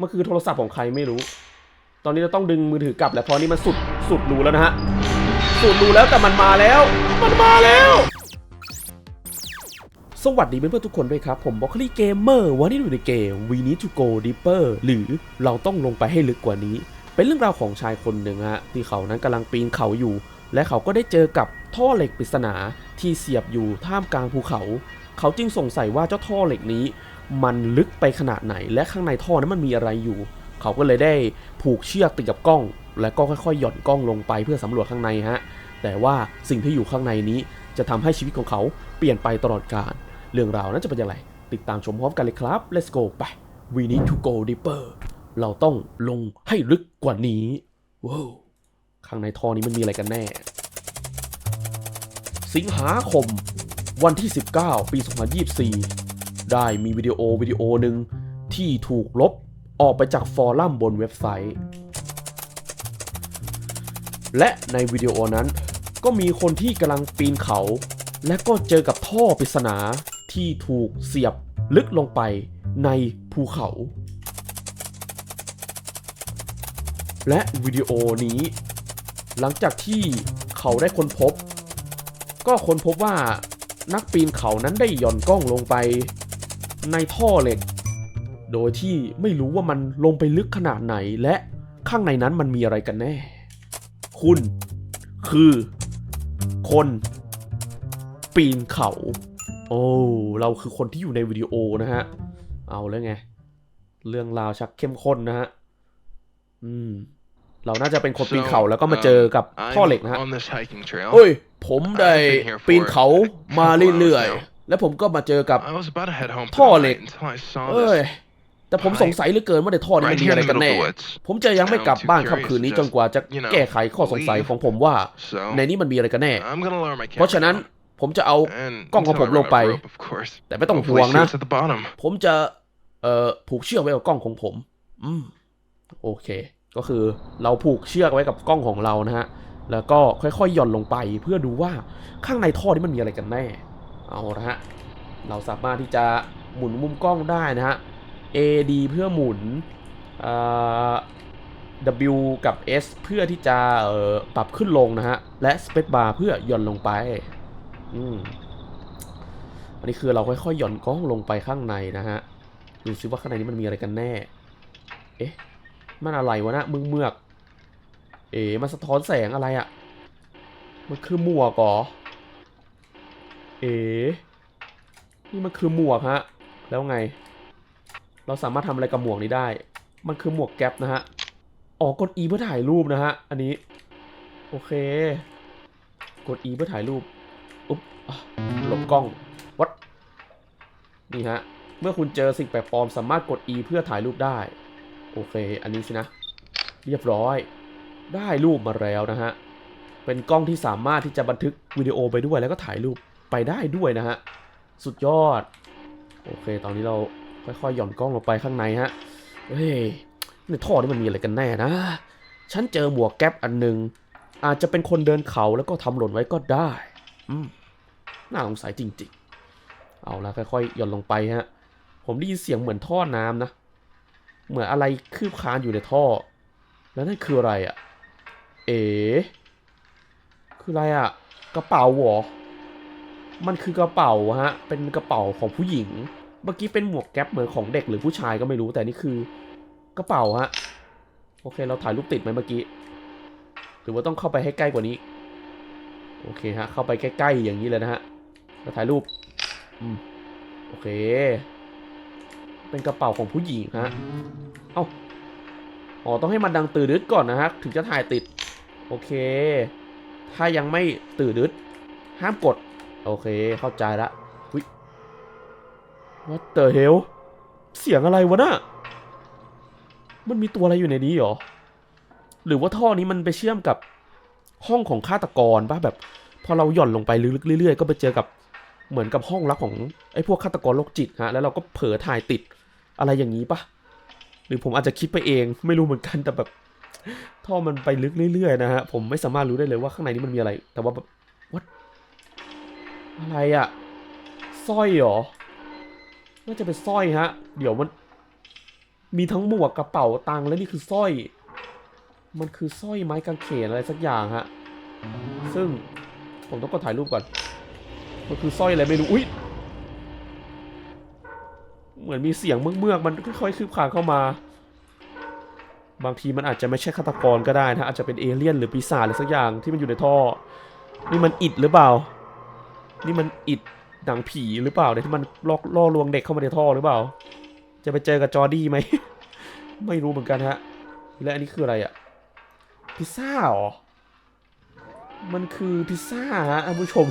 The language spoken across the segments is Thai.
มันคือโทรศัพท์ของใครไม่รู้ ตอนนี้เราต้องดึงมือถือกลับแล้วเพราะนี่มันสุดสุดรูแล้วนะฮะ สุดรูแล้วแต่มันมาแล้ว มันมาแล้ว สวัสดีเพื่อนๆทุกคนด้วยครับ ผมบอกคลี่เกมเมอร์วันนี้อยู่ในเกม We Need to Go Deeper หรือเราต้องลงไปให้ลึกกว่านี้ เป็นเรื่องราวของชายคนหนึ่งฮะที่เขานั้นกำลังปีนเขาอยู่ และเขาก็ได้เจอกับท่อเหล็กปริศนาที่เสียบอยู่ท่ามกลางภูเขา เขาจึงสงสัยว่าเจ้าท่อเหล็กนี้ มันลึกไปขนาดไหน และข้างในท่อนั้นมันมีอะไรอยู่ เขาก็เลยได้ผูกเชือกติดกับกล้อง และก็ค่อยๆหย่อนกล้องลงไปเพื่อสำรวจข้างในฮะ แต่ว่าสิ่งที่อยู่ข้างในนี้จะทำให้ชีวิตของเขาเปลี่ยนไปตลอดกาล เรื่องราวนั้นจะเป็นอย่างไร ติดตามชมพร้อมกันเลยครับ let's go ไป we need to go deeper เราต้องลงให้ลึกกว่านี้ว้าวข้างในท่อนี้มันมีอะไรกันแน่ สิงหาคม วันที่ 19 ปี 2024 ได้มีวิดีโอวิดีโอหนึ่งที่ถูกลบออกไปจากฟอรัมบนเว็บไซต์ และในวิดีโอนั้นก็มีคนที่กำลังปีนเขา และก็เจอกับท่อปริศนาที่ถูกเสียบลึกลงไปในภูเขา และวิดีโอนี้ หลังจากที่เขาได้ค้นพบ ก็ค้นพบว่า นักปีนเขานั้นได้หย่อนกล้องลงไป ในท่อเหล็ก โดยที่ไม่รู้ว่ามันลงไปลึกขนาดไหนและข้างในนั้นมันมีอะไรกันแน่ คุณ คือ คน ปีนเขา โอ้เราคือคนที่อยู่ในวิดีโอนะฮะ เอาแล้วไง เรื่องราวชักเข้มข้นนะฮะ อืม เราน่าจะเป็นคนปีนเขาแล้วก็มาเจอกับท่อเหล็กนะฮะ on this hiking trail. เฮ้ย ผมได้ I've been here for ปีนเขามา a couple เรื่อย hours now. ๆแล้วผมก็มาเจอกับ I was about to head home for ท่อ the เหล็ก night until I saw เอ้ย this แต่ผมสงสัยเหลือเกินว่าในท่อนี้มั right นมี here อะไร in the กัน middle แน่ of the woods. ผมจะยังไม่กลับบ้านค่ำคืนนี้จนกว่าจะแก้ไขข้อสงสัยของผมว่า So ในนี้มันมีอะไรกันแน่ I'm gonna lower my เพราะ camera ฉะนั้น now. ผมจะเอา And กล้องของ until ผม I ล run ง out ไป of rope, of course. แต่ไม่ต้อง Hopefully ห่วง see นะ what's at the bottom. ผมจะ เอ่อ ผูกเชือกไว้กับกล้องของผม อืม โอเค ก็คือเราผูกเชือกไว้กับกล้องของเรานะฮะ แล้วก็ค่อยๆหย่อนลงไปเพื่อดูว่าข้างในท่อนี้มันมีอะไรกันแน่ เอาละฮะ เราสามารถที่จะหมุนมุมกล้องได้นะฮะ AD เพื่อหมุน W กับ S เพื่อที่จะปรับขึ้นลงนะฮะ และ Space Bar เพื่อหย่อนลงไป อืมอันนี้คือเราค่อยๆหย่อนกล้องลงไปข้างในนะฮะ ดูซิว่าข้างในนี้มันมีอะไรกันแน่ เอ๊ะ มันอะไรวะนะมึงเมือก เอ๋มันสะท้อนแสงอะไรอะ่ะ มันคือหมวกหรอ เอ๋นี่มันคือหมวกฮะ แล้วไง เราสามารถทำอะไรกับหมวกนี้ได้ มันคือหมวกแก๊ปนะฮะ อ๋อกด E เพื่อถ่ายรูปนะฮะ อันนี้ โอเค กด E เพื่อถ่ายรูป อุ๊บหลบกล้อง วัด นี่ฮะ เมื่อคุณเจอสิ่งแปลกปลอมสามารถกด E เพื่อถ่ายรูปได้ โอเค อันนี้สินะ เรียบร้อย ได้รูปมาแล้วนะฮะ เป็นกล้องที่สามารถที่จะบันทึกวิดีโอไปด้วยแล้วก็ถ่ายรูปไปได้ด้วยนะฮะ สุดยอด โอเค ตอนนี้เราค่อยๆหย่อนกล้องลงไปข้างในฮะ เฮ้ยในท่อนี่มันมีอะไรกันแน่นะ ฉันเจอหมวกแก๊ปอันหนึงอาจจะเป็นคนเดินเขาแล้วก็ทำหล่นไว้ก็ได้ อืม น่าสงสัยจริงๆ เอาละค่อยๆหย่อนลงไปฮะ ผมได้ยินเสียงเหมือนท่อน้ำนะ เหมือนอะไรคืบคานอยู่ในท่อ แล้วนั่นคืออะไรอะ่ะ เอ๋คืออะไรอะ่ะ กระเป๋าเหรอ มันคือกระเป๋าฮะ เป็นกระเป๋าของผู้หญิง เมื่อกี้เป็นหมวกแก๊ปเหมือนของเด็กหรือผู้ชายก็ไม่รู้ แต่นี่คือกระเป๋าฮะ โอเค เราถ่ายรูปติดไหมเมื่อกี้ หรือว่าต้องเข้าไปให้ใกล้กว่านี้ โอเคฮะ เข้าไปใกล้ๆอย่างนี้เลยนะฮะแล้วถ่ายรูป อืม โอเค เป็นกระเป๋าของผู้หญิงฮะ เอ้า อ๋อ ต้องให้มันดังตื่นดึดก่อนนะฮะ ถึงจะถ่ายติด โอเค ถ้ายังไม่ตื่นดึด ห้ามกด โอเค เข้าใจละวิ What the hell เสียงอะไรวะน่ะ มันมีตัวอะไรอยู่ในนี้หรอ หรือว่าท่อนี้มันไปเชื่อมกับห้องของฆาตกรป่ะแบบ พอเราหย่อนลงไปลึกๆเรื่อยๆ ก็ไปเจอกับเหมือนกับห้องลับของไอ้พวกฆาตกรโรคจิตฮะ แล้วเราก็เผลอถ่ายติด อะไรอย่างนี้ปะหรือผมอาจจะคิดไปเองไม่รู้เหมือนกันแต่แบบท่อมันไปลึกเรื่อยๆนะฮะผมไม่สามารถรู้ได้เลยว่าข้างในนี้มันมีอะไร แต่ว่าแบบวัดอะไรอะสร้อยเหรอน่าจะเป็นสร้อยฮะ เดี๋ยวมัน มีทั้งหมวกกระเป๋าตังค์และนี่คือสร้อย มันคือสร้อยไม้กางเขนอะไรสักอย่างฮะซึ่งผมต้องกดถ่ายรูปก่อน มันคือสร้อยอะไรไม่รู้ อุ้ย เหมือนมีเสียงเมือกๆมันค่อยๆคืบคลานเข้ามา บางทีมันอาจจะไม่ใช่ฆาตกรก็ได้นะอาจจะเป็นเอเลี่ยนหรือปีศาจอะไรสักอย่างที่มันอยู่ในท่อ นี่มันอิดหรือเปล่า นี่มันอิดหนังผีหรือเปล่าเนี่ยที่มันล่อล่อลวงเด็กเข้ามาในท่อหรือเปล่า จะไปเจอกับจอร์ดี้ไหม ไม่รู้เหมือนกันฮะ และอันนี้คืออะไรอะพิซซ่าหรอ มันคือพิซซ่าฮะท่านผู้ชม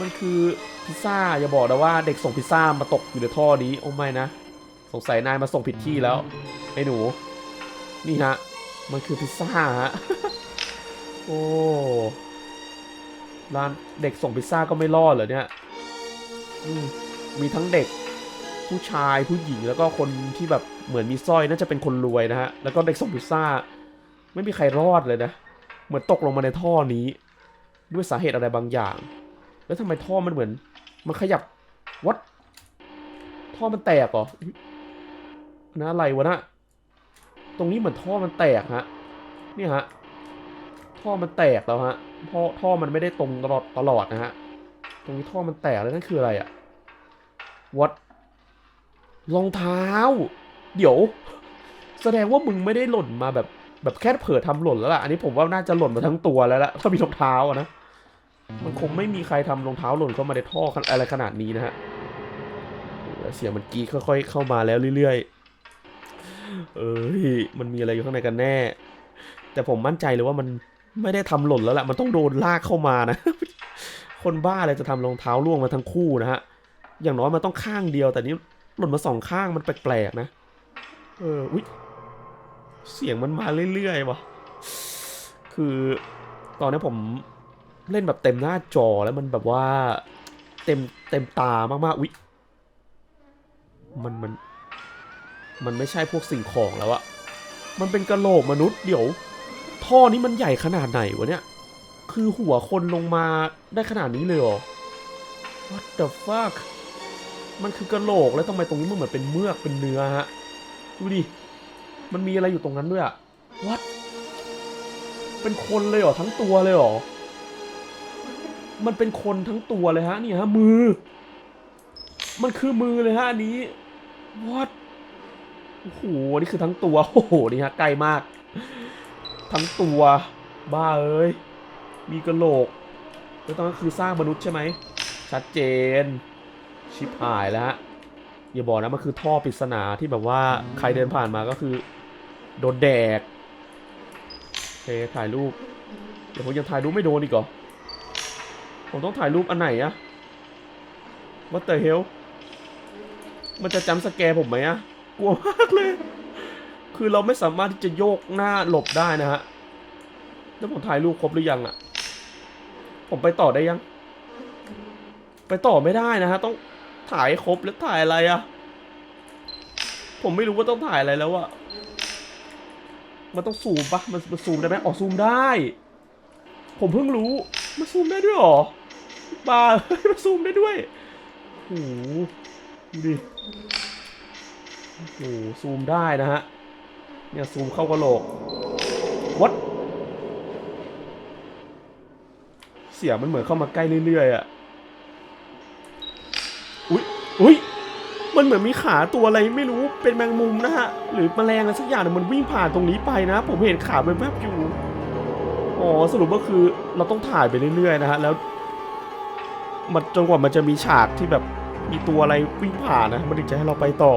มันคือ พิซซ่าอย่าบอกนะว่าเด็กส่งพิซซ่ามาตกอยู่ในท่อนี้โอ้ไม่นะ สงสัยนายมาส่งผิดที่แล้วไอ้หนู นี่ฮะ มันคือพิซซ่าฮะโอ้ร้านเด็กส่งพิซซ่าก็ไม่รอดเหรอเนี่ยมมีทั้งเด็กผู้ชายผู้หญิงแล้วก็คนที่แบบเหมือนมีสร้อยน่าจะเป็นคนรวยนะฮะแล้วก็เด็กส่งพิซซ่า ไม่มีใครรอดเลยนะเหมือนตกลงมาในท่อนี้ ด้วยสาเหตุอะไรบางอย่าง แล้วทำไมท่อมันเหมือน มันขยับวัดท่อมันแตกเหรอนะอะไรวะนะตรงนี้เหมือนท่อมันแตกฮะนี่ฮะท่อมันแตกแล้วฮะท่อท่อมันไม่ได้ตรงตลอดตลอดนะฮะตรงนี้ท่อมันแตกแล้วนั่นคืออะไรอะวัดรองเท้า เดี๋ยว แสดงว่ามึงไม่ได้หล่นมาแบบแบบแค่เผลอทำหล่นแล้วล่ะ อันนี้ผมว่าน่าจะหล่นมาทั้งตัวแล้วล่ะถ้ามีรองเท้าอะนะ มันคงไม่มีใครทำรองเท้าหล่นเข้ามาในท่ออะไรขนาดนี้นะฮะเสียงมันกีค่อยๆ เข้ามาแล้วเรื่อยๆ เอ้ยมันมีอะไรอยู่ข้างในกันแน่ แต่ผมมั่นใจเลยว่ามันไม่ได้ทำหล่นแล้วแหละมันต้องโดนลากเข้ามานะ คนบ้าอะไรจะทำรองเท้าล่วงมาทั้งคู่นะฮะ อย่างน้อยมันต้องข้างเดียว แต่นี้หล่นมาสองข้างมันแปลกๆนะ เอออุ๊ยเสียงมันมาเรื่อยๆว่ะ คือตอนนี้ผม เล่นแบบเต็มหน้าจอแล้วมันแบบว่าเต็มเต็มตามากๆอุ๊ยมันมันมันไม่ใช่พวกสิ่งของแล้วอะมันเป็นกระโหลกมนุษย์เดี๋ยว ท่อนี้มันใหญ่ขนาดไหนวะเนี่ย คือหัวคนลงมาได้ขนาดนี้เลยเหรอ What the fuck มันคือกระโหลกแล้วทำไมตรงนี้มันเหมือนเป็นเมือกเป็นเนื้อฮะ ดูดิ มันมีอะไรอยู่ตรงนั้นด้วยอะ What เป็นคนเลยเหรอทั้งตัวเลยเหรอ มันเป็นคนทั้งตัวเลยฮะนี่ฮะมือ มันคือมือเลยฮะอันนี้ What โอ้โหนี่คือทั้งตัวโอ้โหนี่ฮะใกล้มาก ทั้งตัว บ้าเอ้ยมีกระโหลก แล้วตอนนั้นคือสร้างมนุษย์ใช่ไหมชัดเจน ชิบหายแล้วฮะอย่าบอกนะมันคือท่อปริศนาที่แบบว่าใครเดินผ่านมาก็คือ โดนแดกโอเคถ่ายรูป เดี๋ยวผมยังถ่ายรูปไม่โดนอีกเหรอ ผมต้องถ่ายรูปอันไหนอะ What the hell มันจะจำสแกร์ผมไหมอะกลัวมากเลย คือเราไม่สามารถที่จะโยกหน้าหลบได้นะฮะ แล้วผมถ่ายรูปครบหรือยังอะผมไปต่อได้ยัง ไปต่อไม่ได้นะฮะ ต้องถ่ายครบแล้วถ่ายอะไรอะผมไม่รู้ว่าต้องถ่ายอะไรแล้วอะมันต้องซูมปะมันมันซูมได้ไหมอ๋อซูมได้ ผมเพิ่งรู้ มันซูมได้ด้วยหรอ บ้าเฮ้ยมันซูมได้ด้วยโอ้โหดิโอ้โหซูมได้นะฮะ เนี่ยซูมเข้ากระโหลก what เสียงมันเหมือนเข้ามาใกล้เรื่อยๆอะอุ้ยอุ้ยมันเหมือนมีขาตัวอะไรไม่รู้เป็นแมงมุมนะฮะ หรือแมลงอะไรสักอย่างเนี่ยมันวิ่งผ่านตรงนี้ไปนะ ผมเห็นขาเป็นแวบๆอยู่ อ๋อสรุปก็คือเราต้องถ่ายไปเรื่อยๆนะฮะ แล้ว มันจนกว่ามันจะมีฉากที่แบบมีตัวอะไรวิ่งผ่านนะมันถึงจะให้เราไปต่อ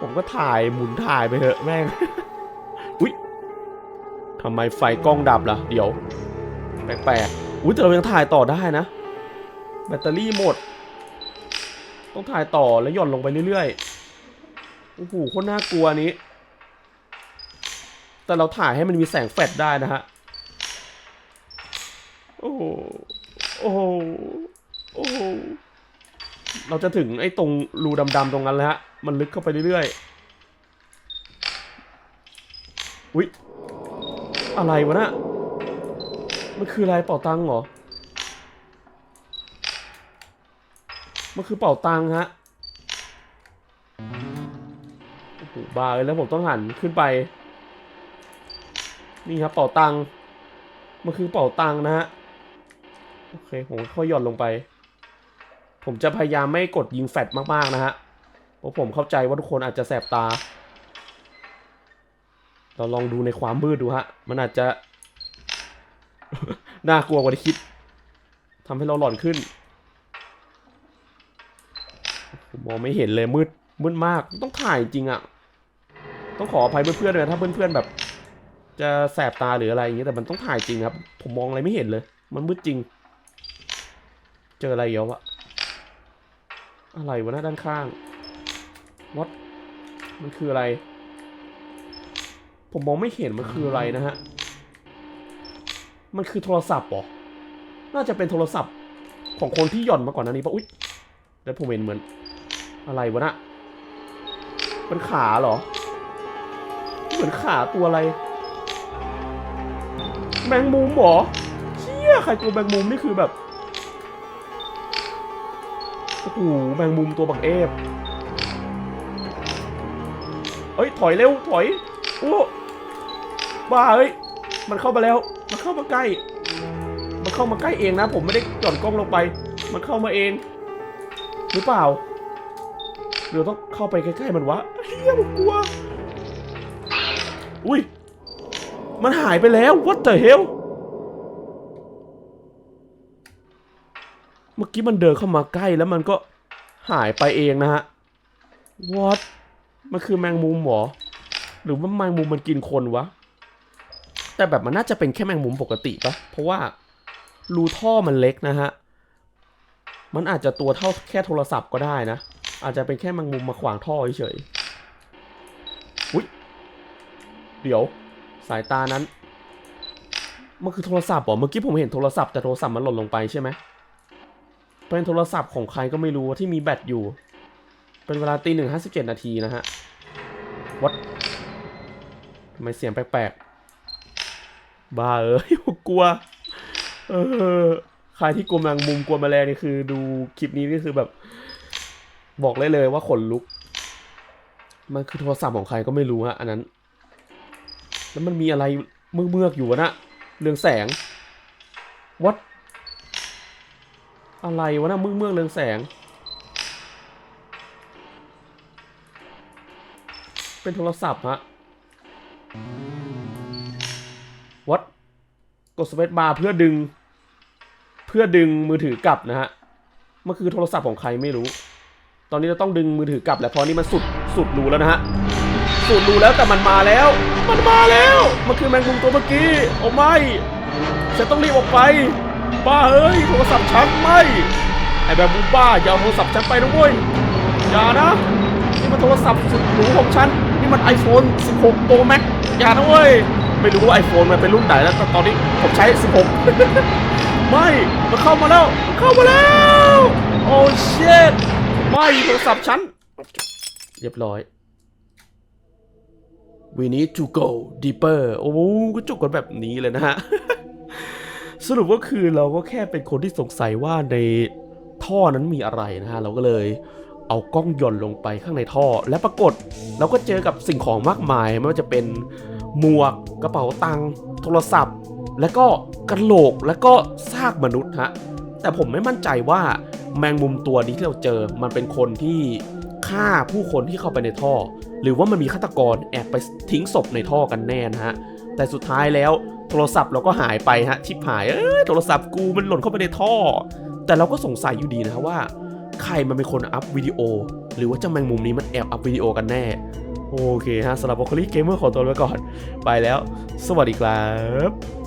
ผมก็ถ่ายหมุนถ่ายไปเถอะแม่งอุ๊ยทำไมไฟกล้องดับล่ะ เดี๋ยว แปลกๆอุ๊ยแต่เรายังถ่ายต่อได้นะ แบตเตอรี่หมด ต้องถ่ายต่อแล้วหย่อนลงไปเรื่อยๆโอ้โหโคตรน่ากลัวนนี้ แต่เราถ่ายให้มันมีแสงแฟลชได้นะฮะโอ้โหโอ้โห โอ้โหเราจะถึงไอ้ตรงรูดำๆตรงนั้นแล้วฮะ มันลึกเข้าไปเรื่อยๆ อุ๊ย อะไรวะน่ะมันคืออะไรเป่าตังค์เหรอ มันคือเป่าตังค์ฮะบ้าเลยแล้วผมต้องหันขึ้นไป นี่ครับเป๋าตังค์มันคือเป๋าตังค์นะฮะ โอเค ผมค่อยหย่อนลงไป ผมจะพยายามไม่กดยิงแฟดมากๆนะฮะเพราะผมเข้าใจว่าทุกคนอาจจะแสบตา เราลองดูในความมืดดูฮะ มันอาจจะ น่ากลัวกว่าที่คิดทำให้เราหลอนขึ้น ผมมองไม่เห็นเลยมืดมืดมากต้องถ่ายจริงอะต้องขออภัยเพื่อนๆเลยถ้าเพื่อนๆแบบ จะแสบตาหรืออะไรอย่างเงี้ยแต่มันต้องถ่ายจริงครับ ผมมองอะไรไม่เห็นเลย มันมืดจริง เจออะไรเยอะวะ อะไรวะหน้าด้านข้างวัดมันคืออะไร ผมมองไม่เห็นมันคืออะไรนะฮะ มันคือโทรศัพท์เหรอ น่าจะเป็นโทรศัพท์ของคนที่หย่อนมาก่อนหน้านี้ปะอุ๊ยแล้วผมเห็นเหมือน อะไรวะนะเป็นขาเหรอ เหมือนขาตัวอะไร แมงมุมหรอ เชี่ยใครตัวแมงมุมนี่คือแบบ อ้โหแมงมุมตัวบักเอฟเอ้ยถอยเร็วถอยโอ้บ้าเอ้ยมันเข้ามาแล้ว มันเข้ามาใกล้ มันเข้ามาใกล้เองนะ ผมไม่ได้หย่อนกล้องลงไป มันเข้ามาเอง หรือเปล่าเดี๋ยวต้องเข้าไปใกล้ๆมันวะเฮียผมกลัว อุ้ยมันหายไปแล้ว what the hell เมื่อกี้มันเดินเข้ามาใกล้แล้วมันก็หายไปเองนะฮะ what มันคือแมงมุมเหรอ หรือว่าแมงมุมมันกินคนวะ แต่แบบมันน่าจะเป็นแค่แมงมุมปกติปะเพราะว่ารูท่อมันเล็กนะฮะ มันอาจจะตัวเท่าแค่โทรศัพท์ก็ได้นะ อาจจะเป็นแค่แมงมุมมาขวางท่อเฉยๆอุ้ย เดี๋ยว สายตานั้น มันคือโทรศัพท์เหรอ เมื่อกี้ผมเห็นโทรศัพท์แต่โทรศัพท์มันหล่นลงไปใช่ไหม เป็นโทรศัพท์ของใครก็ไม่รู้ที่มีแบตอยู่ เป็นเวลาตีหนึ่งห้าสิบเจ็ดนาทีนะฮะวัดทำไมเสียงแปลกๆ บ้าเอ้ยกลัว เออ ใครที่กลัวแมงมุมกลัวแมลงนี่คือ ดูคลิปนี้นี่คือแบบ บอกเลยเลยว่าขนลุก มันคือโทรศัพท์ของใครก็ไม่รู้ฮะอันนั้น แล้วมันมีอะไรเมือกเมือกๆอยู่วะนะเรืองแสงวัด อะไรวะนะมือกเมือกๆเรืองแสง เป็นโทรศัพท์ฮะวัดกดสเปซบาร์เพื่อดึง เพื่อดึงมือถือกลับนะฮะมันคือโทรศัพท์ของใครไม่รู้ ตอนนี้เราต้องดึงมือถือกลับแล้วเพราะนี่มันสุดสุดรูแล้วนะฮะสุดรูแล้วแต่มันมาแล้ว มันมาแล้ว มันคือแมงมุมตัวเมื่อกี้โอ้ไม่ฉันต้องรีบออกไป บ้าเอ้ยโทรศัพท์ฉันไม่ไอ้แบบมุมบ้าอย่าเอาโทรศัพท์ฉันไปนะเว้ยอย่านะนี่มันโทรศัพท์สุดหรูของฉันนี่มัน iPhone 16 Pro Max อย่านะเว้ยไม่รู้ว่า iPhone มันเป็นรุ่นไหนแล้วแต่ตอนนี้ผมใช้ 16 ไม่มันเข้ามาแล้วมันเข้ามาแล้วโอ้เชดไม่โทรศัพท์ฉันเรียบร้อย we need to go deeper โอ้ก็จบกันแบบนี้เลยนะฮะ สรุปก็คือเราก็แค่เป็นคนที่สงสัยว่าในท่อนั้นมีอะไรนะฮะเราก็เลยเอากล้องย่อนลงไปข้างในท่อ และปรากฏเราก็เจอกับสิ่งของมากมายไม่ว่าจะเป็นหมวกกระเป๋าตังค์โทรศัพท์ แล้วก็กระโหลกแล้วก็ซากมนุษย์ฮะแต่ผมไม่มั่นใจว่าแมงมุมตัวนี้ที่เราเจอมันเป็นคนที่ฆ่าผู้คนที่เข้าไปในท่อ หรือว่ามันมีฆาตกรแอบไปทิ้งศพในท่อกันแน่นะฮะแต่สุดท้ายแล้ว โทรศัพท์เราก็หายไปฮะชิบหายเอ้ยโทรศัพท์กูมันหล่นเข้าไปในท่อ แต่เราก็สงสัยอยู่ดีนะว่า ใครมันเป็นคนอัพวิดีโอ หรือว่าเจ้าแมงมุมนี้มันแอบอัพวิดีโอกันแน่ โอเคฮะสำหรับบอกคลีเกมเมอร์ขอตัวไปก่อน ไปแล้ว สวัสดีครับ